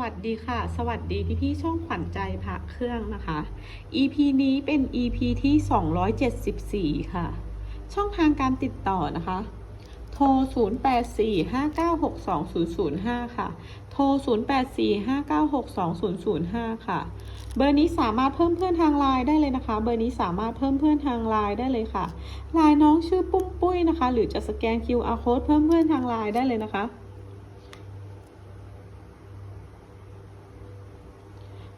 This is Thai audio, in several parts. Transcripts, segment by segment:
วัสดีค่ะ สวัสดีพี่พี่ช่องขวัญใจพระเครื่องนะคะ EP นี้เป็น EP ที่ 274 ค่ะ ช่องทางการติดต่อนะคะ โทร 0845962005 ค่ะ โทร 0845962005 ค่ะ เบอร์นี้สามารถเพิ่มเพื่อนทางไลน์ได้เลยนะคะ เบอร์นี้สามารถเพิ่มเพื่อนทางไลน์ได้เลยค่ะไลน์น้องชื่อปุ้มปุ้ยนะคะ หรือจะสแกน QR code เพิ่มเพื่อนทางไลน์ได้เลยนะคะ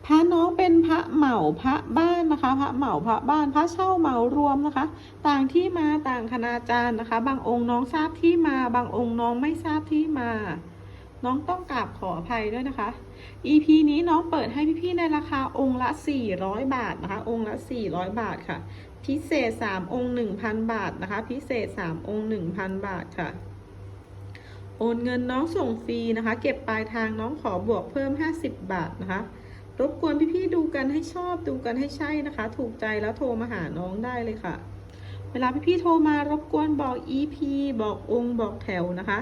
พระน้องเป็นพระเหมาพระบ้านนะคะ พระเหมาพระบ้านพระเช่าเหมารวมนะคะ ต่างที่มาต่างคณาจารย์นะคะ บางองค์น้องทราบที่มา บางองค์น้องไม่ทราบที่มา น้องต้องกราบขออภัยด้วยนะคะ EP นี้น้องเปิดให้พี่ๆในราคาองค์ละ 400 บาทนะคะ องค์ละ 400 บาทค่ะ พิเศษ 3 องค์ 1,000 บาทนะคะ พิเศษ 3 องค์ 1,000 บาทค่ะโอนเงินน้องส่งฟรีนะคะ เก็บปลายทางน้องขอบวกเพิ่ม 50 บาทนะคะ รบกวนพี่ๆดูกันให้ชอบดูกันให้ใช่นะคะ ถูกใจแล้วโทรมาหาน้องได้เลยค่ะ เวลาพี่ๆโทรมารบกวนบอก EP บอกองค์บอกแถวนะคะ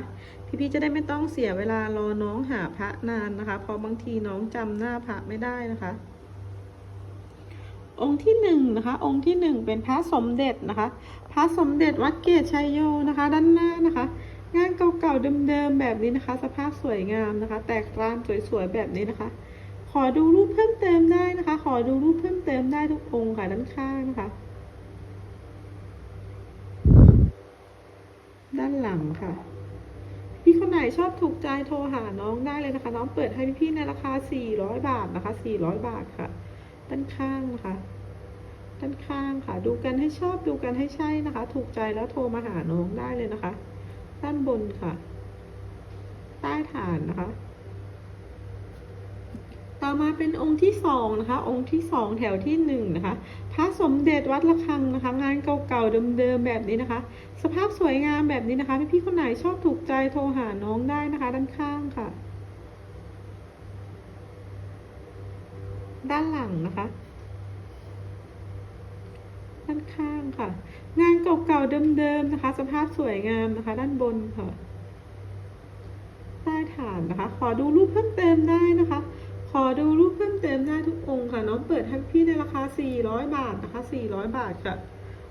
พี่ๆจะได้ไม่ต้องเสียเวลารอน้องหาพระนานนะคะเพราะบางทีน้องจำหน้าพระไม่ได้นะคะ องค์ที่หนึ่งนะคะ องค์ที่หนึ่งเป็นพระสมเด็จนะคะ พระสมเด็จวัดเกตชัยโยนะคะ ด้านหน้านะคะงานเก่าๆเดิมๆแบบนี้นะคะ สภาพสวยงามนะคะ แตกรานสวยๆแบบนี้นะคะ ขอดูรูปเพิ่มเติมได้นะคะ ขอดูรูปเพิ่มเติมได้ทุกองค์ค่ะด้านข้างนะคะ ด้านหลังค่ะ พี่คนไหนชอบถูกใจโทรหาน้องได้เลยนะคะ น้องเปิดให้พี่ๆในราคา 400 บาทนะคะ 400 บาทค่ะ ด้านข้างนะคะด้านข้างค่ะ ดูกันให้ชอบดูกันให้ใช่นะคะ ถูกใจแล้วโทรมาหาน้องได้เลยนะคะ ด้านบนค่ะ ใต้ฐานนะคะ ต่อมาเป็นองค์ที่สองนะคะ องค์ที่สองแถวที่หนึ่งนะคะ พระสมเด็จวัดระฆังนะคะ งานเก่าๆเดิมๆแบบนี้นะคะ สภาพสวยงามแบบนี้นะคะพี่ๆคนไหนชอบถูกใจโทรหาน้องได้นะคะ ด้านข้างค่ะ ด้านหลังนะคะด้านข้างค่ะ งานเก่าๆเดิมๆนะคะ สภาพสวยงามนะคะ ด้านบนค่ะใต้ฐานนะคะ ขอดูรูปเพิ่มเติมได้นะคะ ขอดูรูปเพิ่มเติมได้ทุกองค์ค่ะ น้องเปิดให้พี่ในราคา 400 บาทนะคะ 400 บาทค่ะ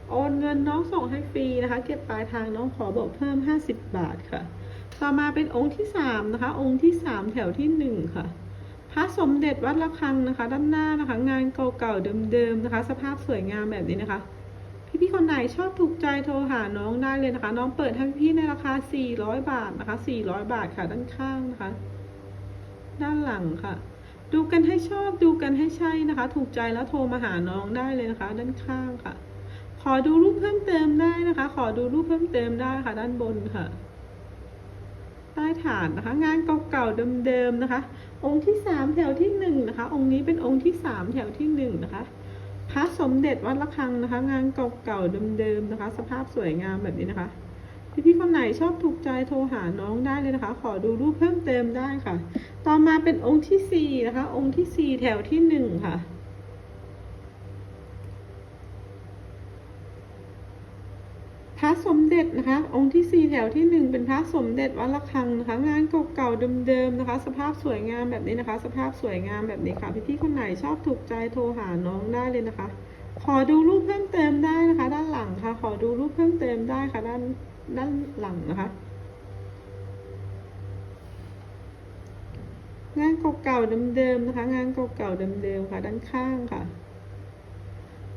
โอนเงินน้องส่งให้ฟรีนะคะ เก็บปลายทางน้องขอบอกเพิ่ม 50 บาทค่ะ ต่อมาเป็นองค์ที่ 3 นะคะ องค์ที่ 3 แถวที่ 1 ค่ะ พระสมเด็จวัดระฆังนะคะ ด้านหน้านะคะ งานเก่าๆเดิมๆนะคะ สภาพสวยงามแบบนี้นะคะพี่ๆคนไหนชอบถูกใจโทรหาน้องได้เลยนะคะ น้องเปิดให้พี่ในราคา 400 บาทนะคะ 400 บาทค่ะด้านข้างนะคะ ด้านหลังค่ะ ดูกันให้ชอบดูกันให้ใช่นะคะ ถูกใจแล้วโทรมาหาน้องได้เลยนะคะ ด้านข้างค่ะ ขอดูรูปเพิ่มเติมได้นะคะ ขอดูรูปเพิ่มเติมได้ค่ะ ด้านบนค่ะ ใต้ฐานนะคะ งานเก่าๆเดิมๆนะคะ องค์ที่สามแถวที่หนึ่งนะคะ องค์นี้เป็นองค์ที่สามแถวที่หนึ่งนะคะพระสมเด็จวัดระฆังนะคะ งานเก่าๆเดิมๆนะคะ สภาพสวยงามแบบนี้นะคะ พี่ๆคนไหนชอบถูกใจโทรหาน้องได้เลยนะคะ ขอดูรูปเพิ่มเติมได้ค่ะ ต่อมาเป็นองค์ที่สี่นะคะ องค์ที่สี่แถวที่หนึ่งค่ะพระสมเด็จนะคะ องค์ที่สี่แถวที่หนึ่งเป็นพระสมเด็จวัดระฆังนะคะ งานเก่าๆเดิมๆนะคะ สภาพสวยงามแบบนี้นะคะ สภาพสวยงามแบบนี้ค่ะ พี่ๆคนไหนชอบถูกใจโทรหาน้องได้เลยนะคะ ขอดูรูปเพิ่มเติมได้นะคะ ด้านหลังค่ะ ขอดูรูปเพิ่มเติมได้ค่ะด้าน ด้านหลังนะคะงานเก่าๆเดิมๆนะคะ งานเก่าๆเดิมๆค่ะ ด้านข้างค่ะ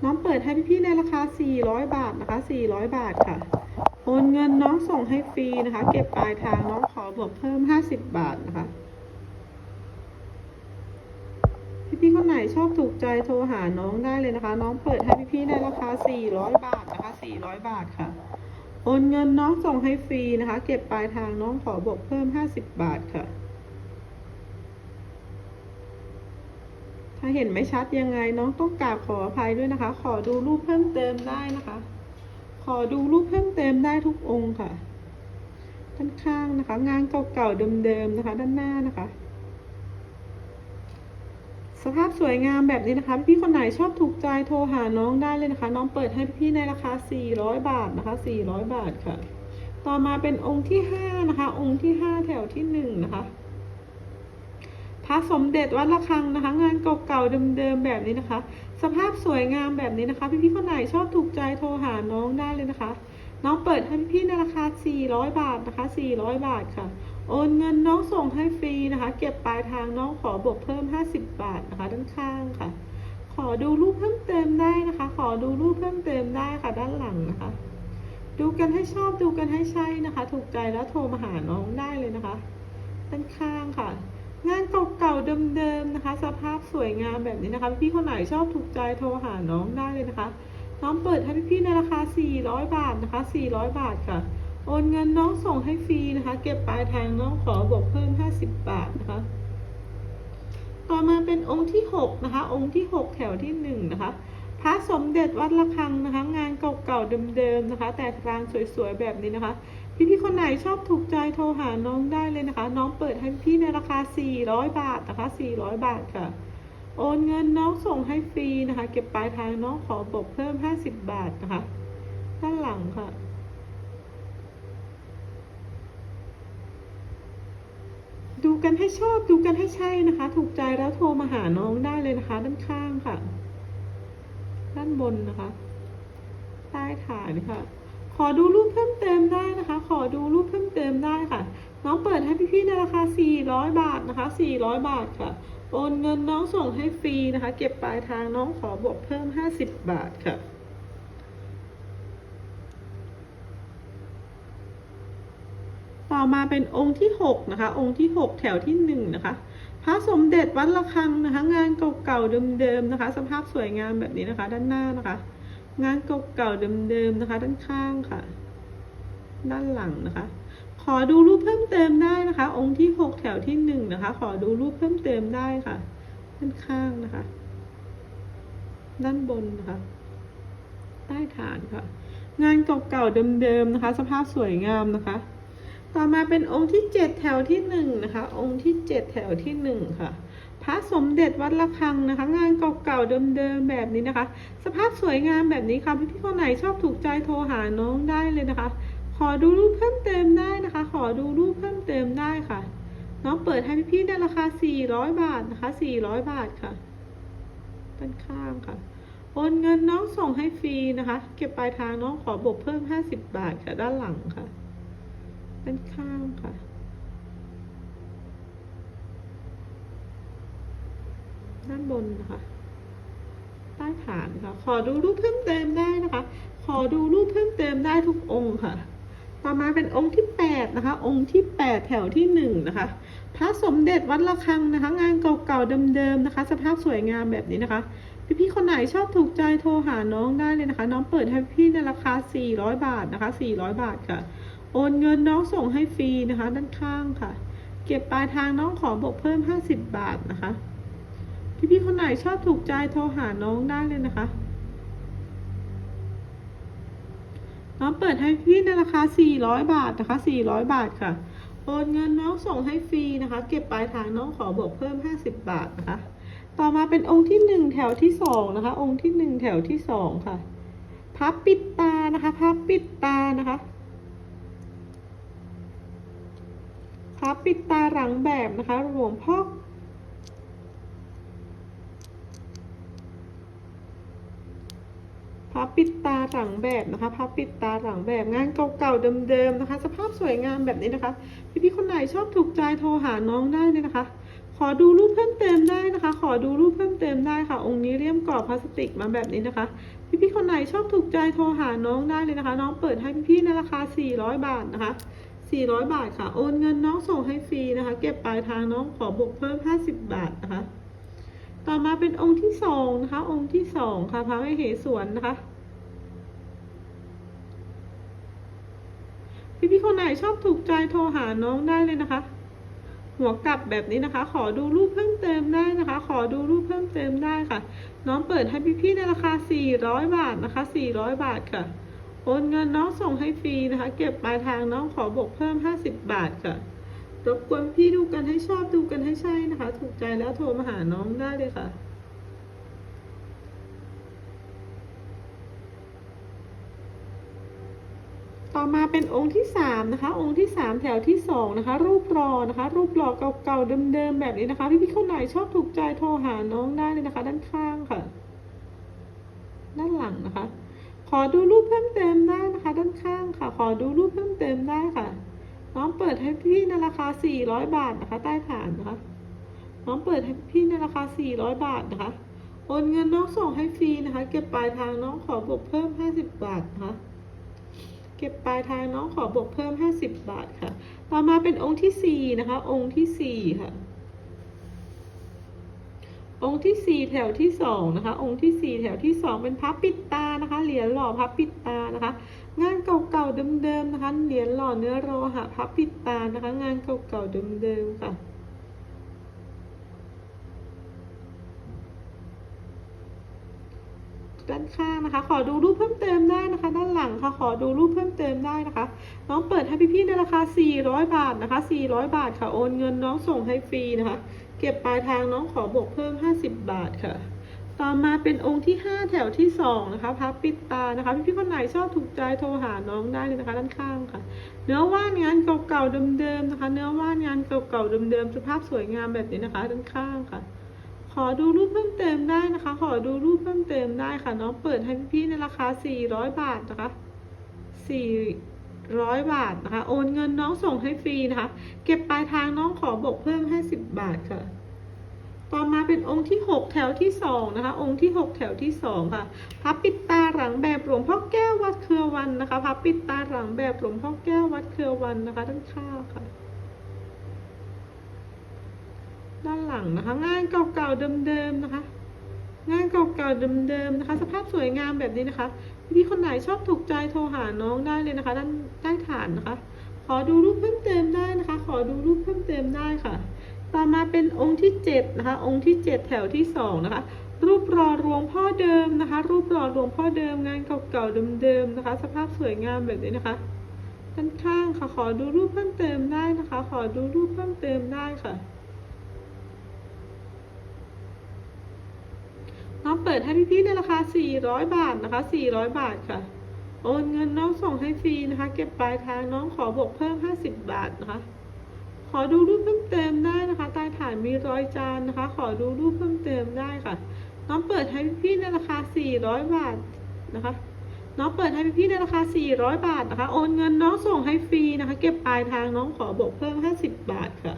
น้องเปิดให้พี่ๆในราคา 400 บาทนะคะ 400 บาทค่ะ โอนเงินน้องส่งให้ฟรีนะคะ เก็บปลายทางน้องขอบวกเพิ่ม 50 บาทนะคะพี่ๆคนไหนชอบถูกใจโทรหาน้องได้เลยนะคะ น้องเปิดให้พี่ๆในราคา 400 บาทนะคะ 400 บาทค่ะ โอนเงินน้องส่งให้ฟรีนะคะ เก็บปลายทางน้องขอบวกเพิ่ม 50 บาทค่ะ ถ้าเห็นไม่ชัดยังไงน้องต้องกราบขออภัยด้วยนะคะ ขอดูรูปเพิ่มเติมได้นะคะ ขอดูรูปเพิ่มเติมได้ทุกองค์ค่ะ ด้านข้างนะคะ งานเก่าๆเดิมๆนะคะ ด้านหน้านะคะ สภาพสวยงามแบบนี้นะคะ พี่คนไหนชอบถูกใจโทรหาน้องได้เลยนะคะ น้องเปิดให้พี่ในราคา 400 บาทนะคะ 400 บาทค่ะ ต่อมาเป็นองค์ที่ 5 นะคะ องค์ที่ 5 แถวที่ 1 นะคะพระสมเด็จวัดระฆังนะคะ งานเก่าๆเดิมๆแบบนี้นะคะ สภาพสวยงามแบบนี้นะคะ พี่ๆคนไหนชอบถูกใจโทรหาน้องได้เลยนะคะ น้องเปิดให้พี่ๆในราคา 400 บาทนะคะ 400 บาทค่ะ โอนเงินน้องส่งให้ฟรีนะคะ เก็บปลายทางน้องขอบวกเพิ่ม 50 บาทนะคะ ด้านข้างค่ะ ขอดูรูปเพิ่มเติมได้นะคะ ขอดูรูปเพิ่มเติมได้ค่ะ ด้านหลังนะคะ ดูกันให้ชอบดูกันให้ใช่นะคะ ถูกใจแล้วโทรมาหาน้องได้เลยนะคะ ด้านข้างค่ะ งานเก่าๆเดิมๆนะคะ สภาพสวยงามแบบนี้นะคะ พี่คนไหนชอบถูกใจโทรหาน้องได้เลยนะคะ น้องเปิดให้พี่ๆในราคา 400 บาทนะคะ 400 บาทค่ะ โอนเงินน้องส่งให้ฟรีนะคะ เก็บปลายทางน้องขอบวกเพิ่ม 50 บาทนะคะ ต่อมาเป็นองค์ที่ 6 นะคะ องค์ที่ 6 แถวที่ 1 นะคะ พระสมเด็จวัดระฆังนะคะ งานเก่าๆเดิมๆนะคะ แต่กลางสวยๆแบบนี้นะคะ พี่ๆคนไหนชอบถูกใจโทรหาน้องได้เลยนะคะ น้องเปิดให้พี่ในราคา 400 บาทนะคะ 400 บาทค่ะ โอนเงินน้องส่งให้ฟรีนะคะ เก็บปลายทางน้องขอบวกเพิ่ม 50 บาทนะคะ ด้านหลังค่ะ กันให้ชอบดูกันให้ใช่นะคะ ถูกใจแล้วโทรมาหาน้องได้เลยนะคะ ด้านข้างค่ะ ด้านบนนะคะใต้ฐานค่ะ ขอดูรูปเพิ่มเติมได้นะคะ ขอดูรูปเพิ่มเติมได้ค่ะ น้องเปิดให้พี่ๆในราคา 400 บาทนะคะ 400 บาทค่ะ โอนเงินน้องส่งให้ฟรีนะคะ เก็บปลายทางน้องขอบวกเพิ่ม 50 บาทค่ะ ต่อมาเป็นองค์ที่ 6 นะคะ องค์ที่ 6 แถวที่ 1 นะคะ พระสมเด็จวัดระฆังนะคะ งานเก่าๆเดิมๆนะคะ สภาพสวยงามแบบนี้นะคะ ด้านหน้านะคะ งานเก่าๆเดิมๆนะคะ ด้านข้างค่ะ ด้านหลังนะคะ ขอดูรูปเพิ่มเติมได้นะคะ องค์ที่ 6 แถวที่ 1 นะคะ ขอดูรูปเพิ่มเติมได้ค่ะ ด้านข้างนะคะ ด้านบนนะคะ ใต้ฐานค่ะ งานเก่าๆเดิมๆนะคะ สภาพสวยงามนะคะ ต่อมาเป็นองค์ที่ 7 แถวที่1นะคะ องค์ที่ 7 แถวที่1ค่ะ พระสมเด็จวัดระฆังนะคะ งานเก่าๆเดิมๆแบบนี้นะคะ สภาพสวยงามแบบนี้ค่ะพี่ๆคนไหนชอบถูกใจโทรหาน้องได้เลยนะคะ ขอดูรูปเพิ่มเติมได้นะคะ ขอดูรูปเพิ่มเติมได้ค่ะ น้องเปิดให้พี่ๆในราคา 400 บาทนะคะ 400 บาทค่ะด้านข้างค่ะโอนเงินน้องส่งให้ฟรีนะคะ เก็บปลายทางน้องขอบวกเพิ่ม 50 บาทค่ะด้านหลังค่ะ ด้านข้างค่ะ ด้านบนนะคะใต้ฐานค่ะ ขอดูรูปเพิ่มเติมได้นะคะ ขอดูรูปเพิ่มเติมได้ทุกองค์ค่ะ ต่อมาเป็นองค์ที่8นะคะ องค์ที่8แถวที่1นะคะ พระสมเด็จวัดระฆังนะคะ งานเก่าๆเดิมๆนะคะ สภาพสวยงามแบบนี้นะคะพี่ๆคนไหนชอบถูกใจโทรหาน้องได้เลยนะคะ น้องเปิดให้พี่ในราคา 400 บาทนะคะ 400 บาทค่ะ โอนเงินน้องส่งให้ฟรีนะคะ ด้านข้างค่ะ เก็บปลายทางน้องขอบวกเพิ่ม 50 บาทนะคะ พี่ๆคนไหนชอบถูกใจโทรหาน้องได้เลยนะคะ น้องเปิดให้พี่ในราคา 400 บาทนะคะ 400 บาทค่ะ โอนเงินน้องส่งให้ฟรีนะคะ เก็บปลายทางน้องขอบวกเพิ่ม 50 บาทนะคะ ต่อมาเป็นองค์ที่ 1 แถวที่2นะคะ องค์ที่ 1 แถวที่2ค่ะ พับปิดตานะคะ พับปิดตานะคะ พับ ปิดตาหลังแบบนะคะหลวงพ่อพับปิดตาหลังแบบนะคะพับปิดตาหลังแบบงานเก่าๆเดิมๆนะคะ สภาพสวยงามแบบนี้นะคะ พี่ๆคนไหนชอบถูกใจโทรหาน้องได้เลยนะคะ ขอดูรูปเพิ่มเติมได้นะคะ ขอดูรูปเพิ่มเติมได้ค่ะ องค์นี้เลี่ยมกรอบพลาสติกมาแบบนี้นะคะ พี่ๆคนไหนชอบถูกใจโทรหาน้องได้เลยนะคะ น้องเปิดให้พี่ๆในราคา 400 บาทนะคะ 400 บาทค่ะ โอนเงินน้องส่งให้ฟรีนะคะ เก็บปลายทางน้องขอบวกเพิ่ม 50 บาทนะคะ ต่อมาเป็นองค์ที่สองนะคะ องค์ที่สองค่ะพระมเหสวนนะคะพี่พี่ๆคนไหนชอบถูกใจโทรหาน้องได้เลยนะคะ หัวกลับแบบนี้นะคะ ขอดูรูปเพิ่มเติมได้นะคะ ขอดูรูปเพิ่มเติมได้ค่ะ น้องเปิดให้พี่พี่ๆในราคา 400 บาทนะคะ 400 บาทค่ะ โอนเงินน้องส่งให้ฟรีนะคะ เก็บปลายทางน้องขอบวกเพิ่ม 50 บาทค่ะรบกวนพี่ดูกันให้ชอบดูกันให้ใช่นะคะ ถูกใจแล้วโทรมาหาน้องได้เลยค่ะต่อมาเป็นองค์ที่สามนะคะ องค์ที่สามแถวที่สองนะคะ รูปรอนะคะ รูปรอเก่าๆเดิมๆแบบนี้นะคะพี่พี่ๆคนไหนชอบถูกใจโทรหาน้องได้เลยนะคะ ด้านข้างค่ะ ด้านหลังนะคะ ขอดูรูปเพิ่มเติมได้นะคะ ด้านข้างค่ะ ขอดูรูปเพิ่มเติมได้ค่ะ น้องเปิดให้พี่ในราคา 400 บาทนะคะ ใต้ฐานนะคะ น้องเปิดให้พี่ในราคา 400 บาทนะคะ โอนเงินน้องส่งให้ฟรีนะคะ เก็บปลายทางน้องขอบวกเพิ่ม 50 บาทนะคะ เก็บปลายทางน้องขอบวกเพิ่ม 50 บาทค่ะ ต่อมาเป็นองค์ที่ 4 นะคะ องค์ที่ 4 ค่ะ องค์ที่ 4 แถวที่2นะคะ องค์ที่ 4 แถวที่ 2 เป็นพระปิดตานะคะ เหรียญหล่อพระปิดตานะคะ งานเก่าๆเดิมๆนะคะ เหรียญหล่อเนื้อโลหะพระปิดตานะคะ งานเก่าๆเดิมๆค่ะ ด้านข้างนะคะ ขอดูรูปเพิ่มเติมได้นะคะ ด้านหลังค่ะ ขอดูรูปเพิ่มเติมได้นะคะ น้องเปิดให้พี่ๆในราคา 400 บาทนะคะ 400 บาทค่ะ โอนเงินน้องส่งให้ฟรีนะคะ เก็บปลายทางน้องขอบวกเพิ่ม 50 บาทค่ะ ต่อมาเป็นองค์ที่ 5 แถวที่ 2 นะคะพับปิดตานะคะ พี่ๆคนไหนชอบถูกใจโทรหาน้องได้เลยนะคะ ด้านข้างค่ะ เนื้อว่านงานเก่าๆเดิมๆนะคะ เนื้อว่านงานเก่าๆเดิมๆสภาพสวยงามแบบนี้นะคะ ด้านข้างค่ะ ขอดูรูปเพิ่มเติมได้นะคะ ขอดูรูปเพิ่มเติมได้ค่ะ น้องเปิดให้พี่ๆในราคา 400 บาทนะคะ400 บาทนะคะ โอนเงินน้องส่งให้ฟรีนะคะ เก็บปลายทางน้องขอบกเพิ่ม 50 บาทค่ะ ต่อมาเป็นองค์ที่ 6 แถวที่ 2 นะคะ องค์ที่ 6 แถวที่ 2 ค่ะพับปิดตาหลังแบบหลวงพ่อแก้ววัดเครือวันนะคะพับปิดตาหลังแบบหลวงพ่อแก้ววัดเครือวันนะคะด้านข้างค่ะ ด้านหลังนะคะ งานเก่าๆเดิมๆนะคะ งานเก่าๆเดิมๆนะคะ สภาพสวยงามแบบนี้นะคะพี่คนไหนชอบถูกใจโทรหาน้องได้เลยนะคะ ด้านใต้ฐานนะคะ ขอดูรูปเพิ่มเติมได้นะคะ ขอดูรูปเพิ่มเติมได้ค่ะ ต่อมาเป็นองค์ที่เจ็ดนะคะ องค์ที่เจ็ดแถวที่สองนะคะ รูปรอรวงพ่อเดิมนะคะ รูปรอรวงพ่อเดิมงานเก่าๆเดิมๆนะคะ สภาพสวยงามแบบนี้นะคะด้านข้างค่ะ ขอดูรูปเพิ่มเติมได้นะคะ ขอดูรูปเพิ่มเติมได้ค่ะ น้องเปิดให้พี่ๆในราคา 400 บาทนะคะ 400 บาทค่ะ โอนเงินน้องส่งให้ฟรีนะคะ เก็บปลายทางน้องขอบวกเพิ่ม 50 บาทนะคะ ขอดูรูปเพิ่มเติมได้นะคะ ใต้ฐานมีรอยจานนะคะ ขอดูรูปเพิ่มเติมได้ค่ะ น้องเปิดให้พี่ๆในราคา 400 บาทนะคะ น้องเปิดให้พี่ๆในราคา 400 บาทนะคะ โอนเงินน้องส่งให้ฟรีนะคะ เก็บปลายทางน้องขอบวกเพิ่ม 50 บาทค่ะ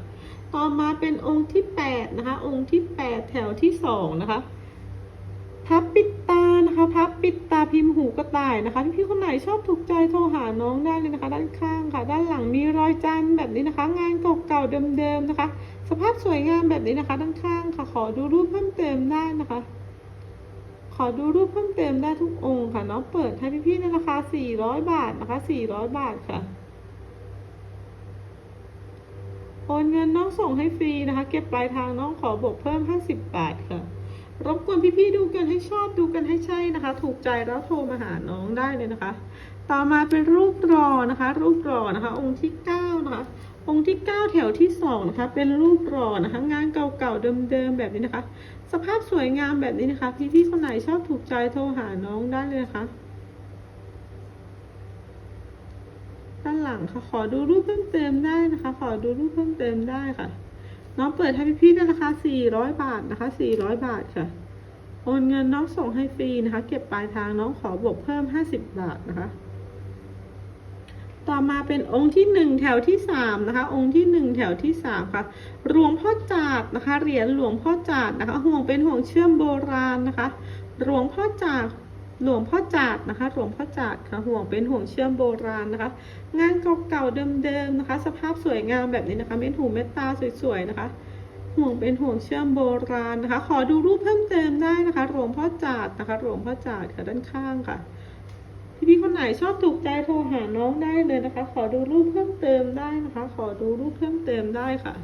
ต่อมาเป็นองค์ที่ 8 นะคะ องค์ที่ 8 แถวที่ 2 นะคะ พับปิดตานะคะ พับปิดตาพิมพ์หูกระต่ายนะคะพี่ๆคนไหนชอบถูกใจโทรหาน้องได้เลยนะคะ ด้านข้างค่ะ ด้านหลังมีรอยจันแบบนี้นะคะ งานเก่าๆเดิมๆนะคะ สภาพสวยงามแบบนี้นะคะ ด้านข้างค่ะ ขอดูรูปเพิ่มเติมได้นะคะขอดูรูปเพิ่มเติมได้ทุกองค์ค่ะน้องเปิดให้พี่ๆในราคา 400 บาทนะคะ 400 บาทค่ะ โอนเงินน้องส่งให้ฟรีนะคะ เก็บปลายทางน้องขอบวกเพิ่ม 50 บาทค่ะ รบกวนพี่ๆดูกันให้ชอบดูกันให้ใช่นะคะ ถูกใจแล้วโทรมาหาน้องได้เลยนะคะ ต่อมาเป็นรูปรอนะคะ รูปรอนะคะ องค์ที่เก้านะคะ องค์ที่เก้าแถวที่สองนะคะ เป็นรูปรอนะคะ งานเก่าๆเดิมๆแบบนี้นะคะ สภาพสวยงามแบบนี้นะคะ พี่ๆคนไหนชอบถูกใจโทรหาน้องได้เลยนะคะด้านหลังค่ะขอดูรูปเพิ่มเติมได้นะคะ ขอดูรูปเพิ่มเติมได้ค่ะ น้องเปิดให้พี่ๆในราคา 400 บาทนะคะ 400 บาทค่ะ โอนเงินน้องส่งให้ฟรีนะคะ เก็บปลายทางน้องขอบวกเพิ่ม 50 บาทนะคะ ต่อมาเป็นองค์ที่หนึ่งแถวที่สามนะคะ องค์ที่หนึ่งแถวที่สามค่ะ หลวงพ่อจาดนะคะ เหรียญหลวงพ่อจาดนะคะ ห่วงเป็นห่วงเชื่อมโบราณนะคะ หลวงพ่อจาด หลวงพ่อจาดนะคะ หลวงพ่อจาดค่ะห่วงเป็นห่วงเชื่อมโบราณนะคะ งานเก่าๆเดิมๆนะคะ สภาพสวยงามแบบนี้นะคะเม็ดหูเม็ดตาสวยๆนะคะห่วงเป็นห่วงเชื่อมโบราณนะคะ ขอดูรูปเพิ่มเติมได้นะคะ หลวงพ่อจาดนะคะ หลวงพ่อจาดค่ะด้านข้างค่ะ พี่ๆคนไหนชอบถูกใจโทรหาน้องได้เลยนะคะ ขอดูรูปเพิ่มเติมได้นะคะ ขอดูรูปเพิ่มเติมได้ค่ะ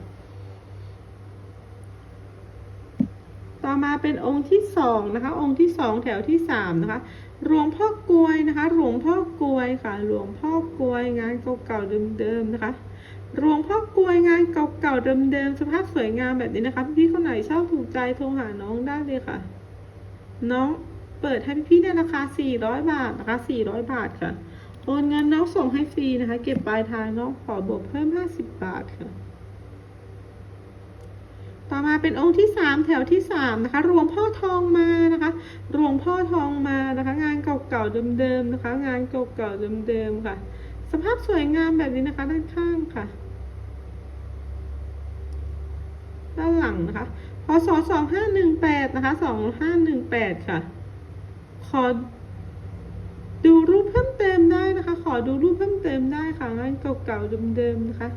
ต่อมาเป็นองค์ที่สองนะคะ องค์ที่สองแถวที่สามนะคะ หลวงพ่อกลวยนะคะ หลวงพ่อกลวยค่ะ หลวงพ่อกลวยงานเก่าๆเดิมๆนะคะหลวงพ่อกลวยงานเก่าๆเดิมๆสภาพสวยงามแบบนี้นะคะพี่คนไหนชอบถูกใจโทรหาน้องได้เลยค่ะ น้องเปิดให้พี่ในราคา 400 บาทนะคะ400 บาทค่ะ โอนเงินน้องส่งให้ฟรีนะคะ เก็บปลายทางน้องขอบวกเพิ่มห้าสิบบาทค่ะ ต่อมาเป็นองค์ที่สามแถวที่สามนะคะหลวงพ่อทองมานะคะหลวงพ่อทองมานะคะ งานเก่าๆเดิมๆนะคะ งานเก่าๆเดิมๆค่ะ สภาพสวยงามแบบนี้นะคะด้านข้างค่ะ ด้านหลังนะคะพศสองห้าหนึ่งแปดนะคะสองห้าหนึ่งแปดค่ะ ขอดูรูปเพิ่มเติมได้นะคะ ขอดูรูปเพิ่มเติมได้ค่ะงานเก่าๆเดิมๆนะคะ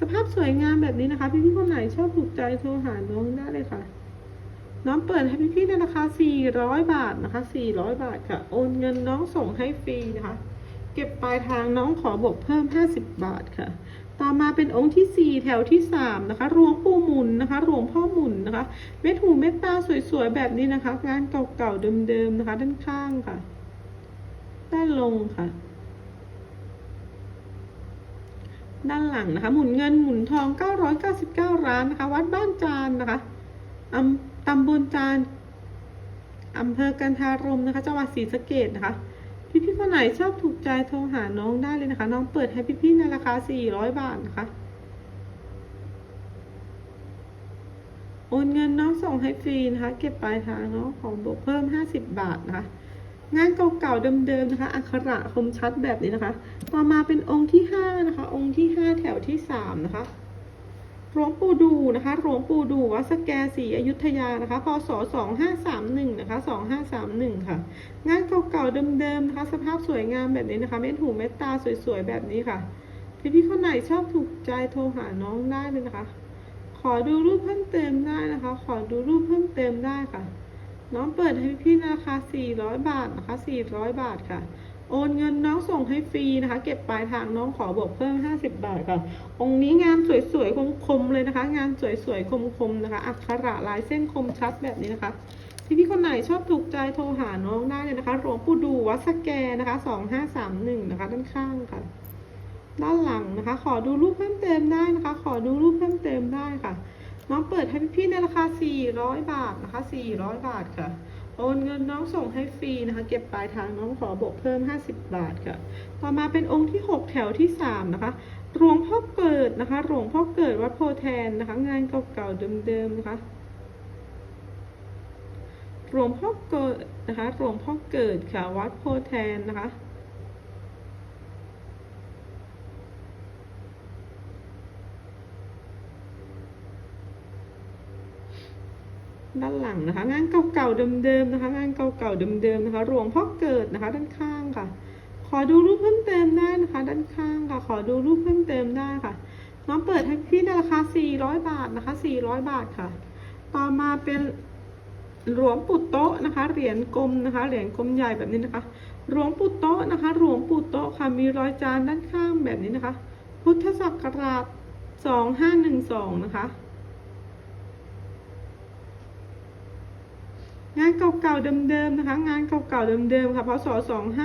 สภาพสวยงามแบบนี้นะคะ พี่ๆคนไหนชอบถูกใจโทรหาน้องได้เลยค่ะ น้องเปิดให้พี่ๆในราคา 400 บาทนะคะ 400 บาทค่ะ โอนเงินน้องส่งให้ฟรีนะคะ เก็บปลายทางน้องขอบวกเพิ่ม 50 บาทค่ะ ต่อมาเป็นองค์ที่ 4 แถวที่ 3 นะคะหลวงปู่หมุนนะคะหลวงพ่อหมุนนะคะ เม็ดหูเม็ดตาสวยๆแบบนี้นะคะ งานเก่าๆเดิมๆนะคะ ด้านข้างค่ะ ด้านลงค่ะ ด้านหลังนะคะ หมุนเงินหมุนทอง 999 ร้านนะคะ วัดบ้านจานนะคะอำตำบลจานอำเภอกันทารมนะคะ จังหวัดศรีสะเกดนะคะ พี่ๆคนไหนชอบถูกใจโทรหาน้องได้เลยนะคะ น้องเปิดให้พี่ๆในราคา 400 บาทนะคะ โอนเงินน้องส่งให้ฟรีนะคะ เก็บปลายทางน้องของบวกเพิ่ม 50 บาทนะคะ งานเก่าๆเดิมๆนะคะ อักขระคมชัดแบบนี้นะคะ ต่อมาเป็นองค์ที่ห้านะคะ องค์ที่ห้าแถวที่สามนะคะหลวงปู่ดูนะคะหลวงปู่ดูวัดสแกศรีอยุธยานะคะพศสองห้าสามหนึ่งนะคะสองห้าสามหนึ่งค่ะ งานเก่าๆเดิมๆนะคะสภาพสวยงามแบบนี้นะคะ เม็ดหูเม็ดตาสวยๆแบบนี้ค่ะพี่ๆคนไหนชอบถูกใจโทรหาน้องได้เลยนะคะ ขอดูรูปเพิ่มเติมได้นะคะ ขอดูรูปเพิ่มเติมได้ค่ะ น้องเปิดให้พี่ๆราคา400 บาทนะคะ 400 บาทค่ะ โอนเงินน้องส่งให้ฟรีนะคะ เก็บปลายทางน้องขอบวกเพิ่ม 50 บาทค่ะ องค์นี้งานสวยๆ คมๆ เลยนะคะ งานสวยๆ คมๆ นะคะ อักขระลายเส้นคมชัดแบบนี้นะคะพี่ๆคนไหนชอบถูกใจโทรหาน้องได้เลยนะคะหลวงปู่ดูวัดสแกนะคะ 2531 นะคะ ด้านข้างค่ะ ด้านหลังนะคะ ขอดูรูปเพิ่มเติมได้นะคะ ขอดูรูปเพิ่มเติมได้ค่ะ น้องเปิดให้พี่ๆในราคา 400 บาทนะคะ 400 บาทค่ะ โอนเงินน้องส่งให้ฟรีนะคะ เก็บปลายทางน้องขอบวกเพิ่ม 50 บาทค่ะ ต่อมาเป็นองค์ที่ 6 แถวที่ 3 นะคะ หลวงพ่อเกิดนะคะ หลวงพ่อเกิดวัดโพแทนนะคะ งานเก่าๆเดิมๆนะคะ หลวงพ่อเกิดนะคะ หลวงพ่อเกิดค่ะ วัดโพแทนนะคะ ด้านหลังนะคะ งานเก่าๆเดิมๆนะคะ งานเก่าๆเดิมๆนะคะหลวงพ่อเกิดนะคะ ด้านข้างค่ะ ขอดูรูปเพิ่มเติมได้นะคะ ด้านข้างค่ะ ขอดูรูปเพิ่มเติมได้ค่ะน้องเปิดให้พี่ในราคา 400 บาทนะคะ 400 บาทค่ะ ต่อมาเป็นหลวงปู่โต๊ะนะคะ เหรียญกลมนะคะ เหรียญกลมใหญ่แบบนี้นะคะ หลวงปู่โต๊ะนะคะ หลวงปู่โต๊ะค่ะ มีรอยจานด้านข้างแบบนี้นะคะ พุทธศักราช 2512 นะคะ งานเก่าๆเดิมๆนะคะ งานเก่าๆเดิมๆค่ะพศ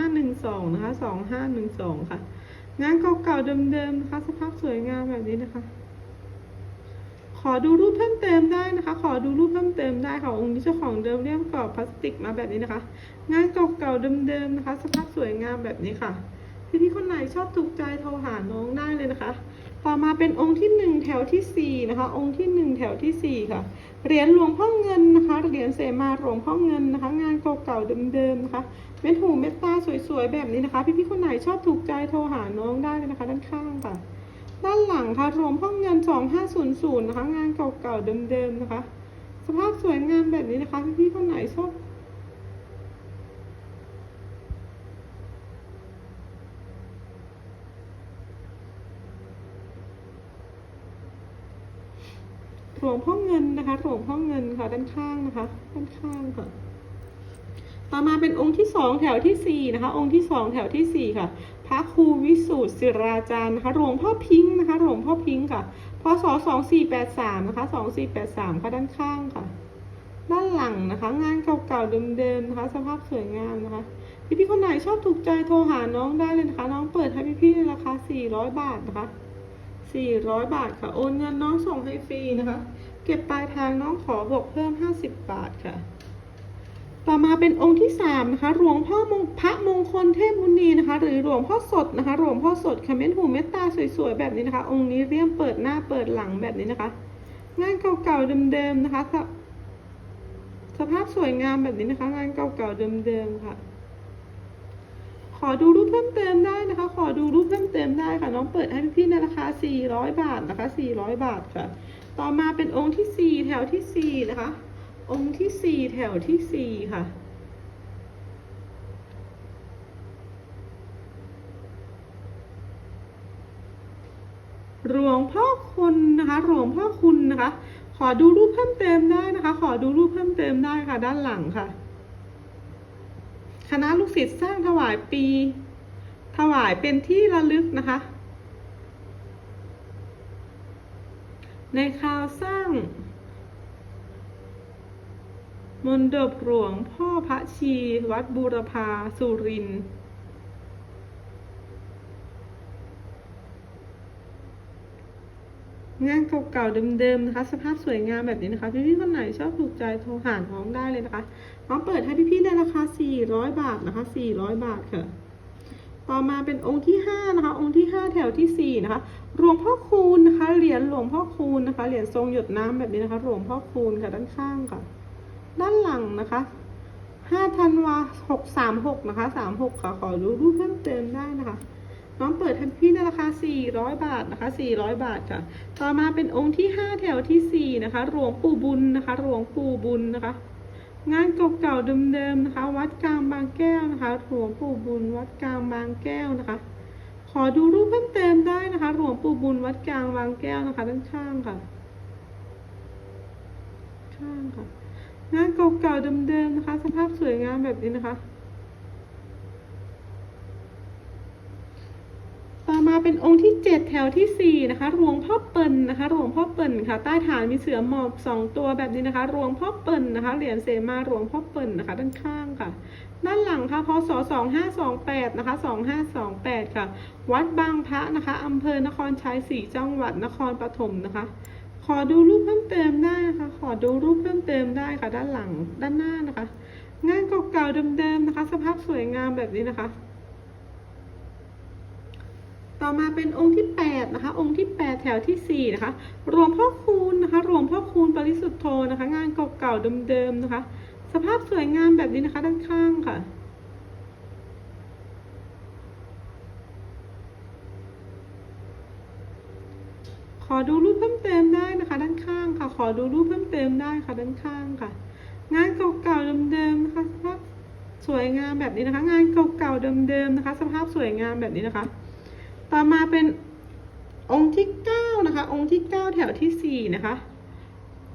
2512นะคะ2512ค่ะ งานเก่าๆเดิมๆนะคะ สภาพสวยงามแบบนี้นะคะ ขอดูรูปเพิ่มเติมได้นะคะ ขอดูรูปเพิ่มเติมได้ค่ะองค์นี้เจ้าของเดิมเรียบกรอบพลาสติกมาแบบนี้นะคะ งานเก่าๆเดิมๆนะคะ สภาพสวยงามแบบนี้ค่ะพี่ๆคนไหนชอบถูกใจโทรหาน้องได้เลยนะคะ ต่อมาเป็นองค์ที่หนึ่งแถวที่สี่นะคะ องค์ที่หนึ่งแถวที่สี่ค่ะ เหรียญหลวงพ่อเงินนะคะเหรียญเสมาหลวงพ่อเงินนะคะ งานเก่าๆเดิมๆนะคะเม็ดหูเม็ดตาสวยๆแบบนี้นะคะ พี่ๆคนไหนชอบถูกใจโทรหาน้องได้เลยนะคะ ด้านข้างค่ะ ด้านหลังค่ะหลวงพ่อเงิน 2500นะคะ งานเก่าๆเดิมๆนะคะ สภาพสวยงามแบบนี้นะคะ พี่ๆคนไหนชอบ หลวงพ่อเงินนะคะหลวงพ่อเงินค่ะด้านข้างนะคะ ด้านข้างค่ะต่อมาเป็นองค์ที่สองแถวที่สี่นะคะ องค์ที่สองแถวที่สี่ค่ะ พระครูวิสูตรศิราจารย์นะคะหลวงพ่อพิงค์นะคะหลวงพ่อพิงค์ค่ะพศสองสี่แปดสามนะคะสองสี่แปดสามค่ะด้านข้างค่ะ ด้านหลังนะคะ งานเก่าๆเดิมๆนะคะ สภาพสวยงามนะคะพี่ๆคนไหนชอบถูกใจโทรหาน้องได้เลยนะคะ น้องเปิดให้พี่ๆในราคาสี่ร้อยบาทนะคะ 400 บาทค่ะ โอนเงินน้องส่งให้ฟรีนะคะ เก็บปลายทางน้องขอบวกเพิ่ม 50 บาทค่ะ ต่อมาเป็นองค์ที่สามนะคะ หลวงพ่อมงพระมงคลเทพมุนีนะคะ หรือหลวงพ่อสดนะคะ หลวงพ่อสดคาเมนหูเมตตาสวยๆแบบนี้นะคะ องค์นี้เรียมเปิดหน้าเปิดหลังแบบนี้นะคะ งานเก่าๆเดิมๆนะคะ สภาพสวยงามแบบนี้นะคะ งานเก่าๆเดิมๆค่ะ อดูรูปเพิ่มเติมได้นะคะ ขอดูรูปเพิ่มเติมได้ค่ะ น้องเปิดให้พี่ๆในราคา 400 บาทนะคะ 400 บาทค่ะ ต่อมาเป็นองค์ที่ 4 แถวที่ 4 นะคะ องค์ที่ 4 แถวที่ 4 ค่ะหลวงพ่อคุณนะคะหลวงพ่อคุณนะคะ ขอดูรูปเพิ่มเติมได้นะคะ ขอดูรูปเพิ่มเติมได้ค่ะ ด้านหลังค่ะ คณะลูกศิษย์สร้างถวายปี ถวายเป็นที่ระลึกนะคะ ในคราวสร้าง มนดบหลวงพ่อพระชี วัดบูรพาสุรินทร์ งานเก่าๆเดิมๆนะคะ สภาพสวยงามแบบนี้นะคะ พี่ๆคนไหนชอบถูกใจโทรหาน้องได้เลยนะคะน้องเปิดให้พี่ๆในราคา 400 บาทนะคะ 400 บาทค่ะ ต่อมาเป็นองค์ที่ 5 นะคะ องค์ที่ 5 แถวทีสี่4 นะคะหลวงพ่อคูณนะคะเหรียญหลวงพ่อคูณนะคะเหรียญทรงหยดน้ำแบบนี้นะคะหลวงพ่อคูณค่ะด้านข้างค่ะ ด้านหลังนะคะ5ธันวา636นะคะ36ค่ะขอดูรูปเพิ่มเติมได้นะคะ น้องเปิดให้พี่ในราคา 400 บาทนะคะ 400 บาทค่ะ ต่อมาเป็นองค์ที่ 5 แถวทีสี่ 4 นะคะ หลวงปู่บุญนะคะ หลวงปู่บุญนะคะ งานเก่าๆเดิมๆนะคะ วัดกลางบางแก้วนะคะ หลวงปู่บุญ วัดกลางบางแก้วนะคะ ขอดูรูปเพิ่มเติมได้นะคะ หลวงปู่บุญ วัดกลางบางแก้วนะคะด้านข้างค่ะข้างค่ะ งานเก่าๆเดิมๆนะคะ สภาพสวยงามแบบนี้นะคะ ต่อ มาเป็นองค์ที่ 7 แถวทีสี่4 นะคะหลวงพ่อเปิ่นนะคะหลวงพ่อเปิ่นค่ะใต้ฐานมีเสือหมอบสองตัวแบบนี้นะคะหลวงพ่อเปิ่นนะคะเหรียญเสมาหลวงพ่อเปิ่นนะคะด้านข้างค่ะ ด้านหลังค่ะพศ2528นะคะ2528 ค่ะ วัดบางพระนะคะอำเภอนครชัยศรีจังหวัดนครปฐมนะคะ ขอดูรูปเพิ่มเติมได้นะคะขอดูรูปเพิ่มเติมได้ค่ะด้านหลังด้านหน้านะคะ งานเก่าๆเดิมๆนะคะ สภาพสวยงามแบบนี้นะคะ ต่อมาเป็นองค์ที่8นะคะ องค์ที่ 8 แถวทีสี่4นะคะหลวงพ่อคูณนะคะหลวงพ่อคูณปริสุทธโธนะคะ งานเก่าๆเดิมๆนะคะ สภาพสวยงามแบบนี้นะคะด้านข้างค่ะขอดูรูปเพิ่มเติมได้นะคะ ด้านข้างค่ะ ขอดูรูปเพิ่มเติมได้ค่ะด้านข้างค่ะ งานเก่าๆเดิมๆนะคะสภาพสวยงามแบบนี้นะคะ งานเก่าๆเดิมๆนะคะ สภาพสวยงามแบบนี้นะคะ ต่อมาเป็นองค์ที่เก้านะคะ องค์ที่เก้าแถวที่สี่นะคะ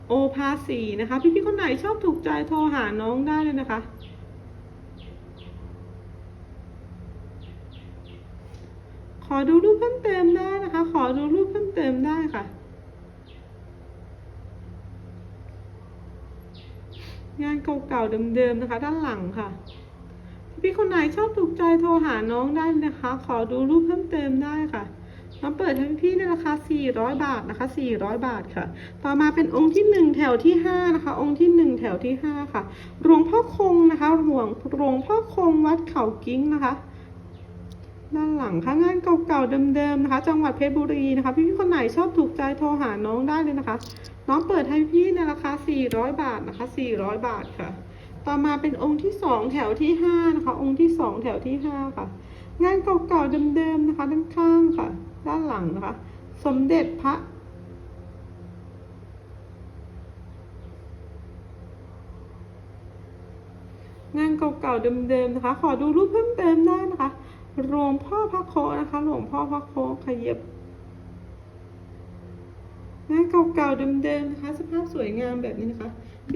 โอภาสีนะคะ พี่ๆคนไหนชอบถูกใจโทรหาน้องได้เลยนะคะ ขอดูรูปเพิ่มเติมได้นะคะ ขอดูรูปเพิ่มเติมได้ค่ะงานเก่าๆเดิมๆนะคะ ด้านหลังค่ะ พี่คนไหนชอบถูกใจโทรหาน้องได้นะคะ ขอดูรูปเพิ่มเติมได้ค่ะน้องเปิดให้พี่ในราคา 400 บาทนะคะ 400 บาทค่ะ ต่อมาเป็นองค์ที่ 1 แถวที่ 5 นะคะ องค์ที่ 1 แถวที่ 5 ค่ะ หลวงพ่อคงนะคะ หลวงหลวงพ่อคงวัดเขากิ้งนะคะ ด้านหลังค่ะงานเก่าๆเดิมๆนะคะ จังหวัดเพชรบุรีนะคะ พี่ๆคนไหนชอบถูกใจโทรหาน้องได้เลยนะคะ น้องเปิดให้พี่ในราคา 400 บาทนะคะ 400 บาทค่ะ ต่อมาเป็นองค์ที่สองแถวที่ห้านะคะ องค์ที่สองแถวที่ห้าค่ะ งานเก่าๆเดิมๆนะคะด้านข้างค่ะ ด้านหลังนะคะ สมเด็จพระงานเก่าๆเดิมๆนะคะ ขอดูรูปเพิ่มเติมได้นะคะ หลวงพ่อพระโคนะคะ หลวงพ่อพระโคขยับ เก่าๆเดิมๆนะคะ สภาพสวยงามแบบนี้นะคะ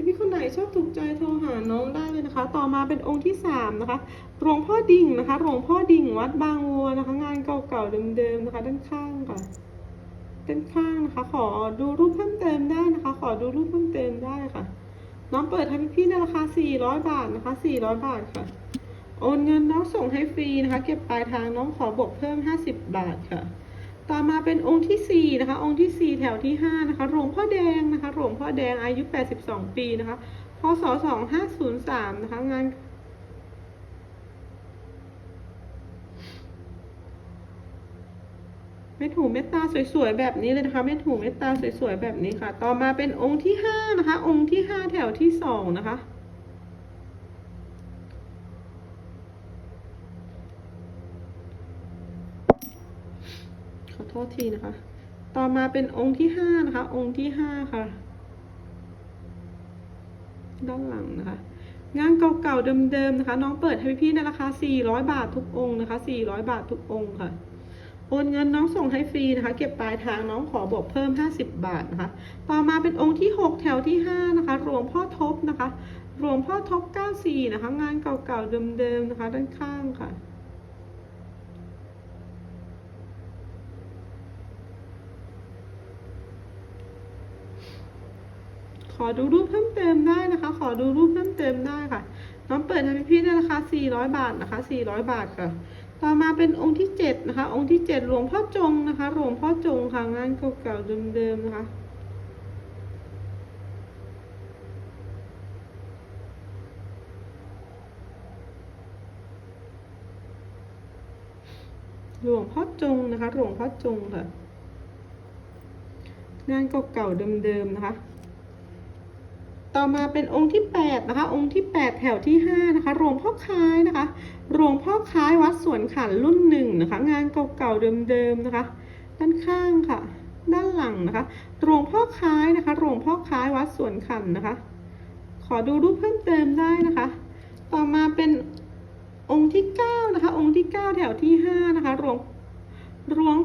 พี่ๆคนไหนชอบถูกใจโทรหาน้องได้เลยนะคะ ต่อมาเป็นองค์ที่สามนะคะหลวงพ่อดิ่งนะคะหลวงพ่อดิ่งวัดบางวัวนะคะ งานเก่าๆเดิมๆนะคะ ด้านข้างค่ะด้านข้างนะคะ ขอดูรูปเพิ่มเติมได้นะคะ ขอดูรูปเพิ่มเติมได้ค่ะ น้องเปิดให้พี่ๆในราคา 400 บาทนะคะ 400 บาทค่ะ โอนเงินน้องส่งให้ฟรีนะคะ เก็บปลายทางน้องขอบวกเพิ่ม 50 บาทค่ะ ต่อมาเป็นองค์ที่ 4 นะคะ องค์ที่ 4 แถวที่ 5 นะคะ หลวงพ่อแดงนะคะ หลวงพ่อแดงอายุ 82 ปีนะคะ พศสองห้าศูนย์สามนะคะ งานเม็ดหูเม็ดตาสวยๆแบบนี้เลยนะคะ เม็ดหูเม็ดตาสวยๆแบบนี้ค่ะ ต่อมาเป็นองค์ที่ห้านะคะ องค์ที่ห้าแถวที่สองนะคะ ขอโทษทีนะคะ ต่อมาเป็นองค์ที่ห้านะคะ องค์ที่ห้าค่ะ ด้านหลังนะคะ งานเก่าๆเดิมๆนะคะ น้องเปิดให้พี่ๆในราคา 400 บาททุกองค์นะคะ 400 บาททุกองค์ค่ะ โอนเงินน้องส่งให้ฟรีนะคะ เก็บปลายทางน้องขอบวกเพิ่ม 50 บาทนะคะ ต่อมาเป็นองค์ที่ 6 แถวที่ 5 นะคะ หลวงพ่อทบนะคะ หลวงพ่อทบ 94 นะคะ งานเก่าๆเดิมๆนะคะ ด้านข้างค่ะ ขอดูรูปเพิ่มเติมได้นะคะ ขอดูรูปเพิ่มเติมได้ค่ะ น้องเปิดให้พี่ๆในราคา 400 บาทนะคะ 400 บาทค่ะ ต่อมาเป็นองค์ที่ 7 นะคะ องค์ที่ 7 หลวงพ่อจงนะคะ หลวงพ่อจงค่ะงานเก่าๆเดิมๆนะคะหลวงพ่อจงนะคะ หลวงพ่อจงค่ะงานเก่าๆเดิมๆนะคะ ต่อมาเป็นองค์ที่8นะคะ องค์ที่ 8 แถวที่5นะคะหลวงพ่อคล้ายนะคะหลวงพ่อคล้ายวัดสวนขันรุ่นหนึ่งนะคะ งานเก่าๆเดิมๆนะคะ ด้านข้างค่ะ ด้านหลังนะคะหลวงพ่อคล้ายนะคะหลวงพ่อคล้ายวัดสวนขันนะคะ ขอดูรูปเพิ่มเติมได้นะคะ ต่อมาเป็นองค์ที่9นะคะ องค์ที่ 9 แถวที่5นะคะหลวงหลวง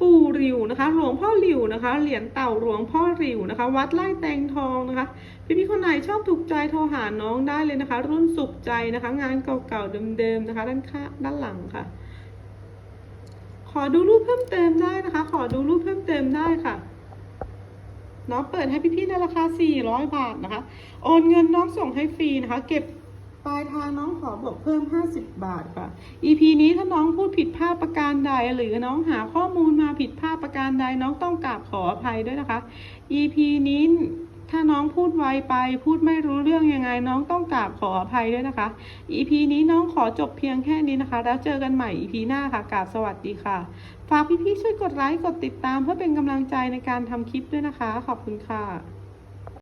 ปู่หลิวนะคะ หลวงพ่อหลิวนะคะ เหรียญเต่าหลวงพ่อหลิวนะคะ วัดไร่แตงทองนะคะ พี่พี่คนไหนชอบถูกใจโทรหาน้องได้เลยนะคะ รุ่นสุขใจนะคะ งานเก่าๆเดิมๆนะคะ ด้านข้างด้านหลังค่ะ ขอดูรูปเพิ่มเติมได้นะคะ ขอดูรูปเพิ่มเติมได้ค่ะน้องเปิดให้พี่ๆในราคา 400 บาทนะคะ โอนเงินน้องส่งให้ฟรีนะคะ เก็บ ลายทางน้องขอบวกเพิ่ม 50 บาทค่ะ EP นี้ถ้าน้องพูดผิดพลาดประการใด หรือน้องหาข้อมูลมาผิดพลาดประการใดน้องต้องกราบขออภัยด้วยนะคะ EP นี้ถ้าน้องพูดไวไปพูดไม่รู้เรื่องยังไง น้องต้องกราบขออภัยด้วยนะคะ EP นี้น้องขอจบเพียงแค่นี้นะคะ แล้วเจอกันใหม่ EP หน้าค่ะกราบสวัสดีค่ะ ฝากพี่ๆช่วยกดไลค์กดติดตามเพื่อเป็นกำลังใจในการทำคลิปด้วยนะคะ ขอบคุณค่ะ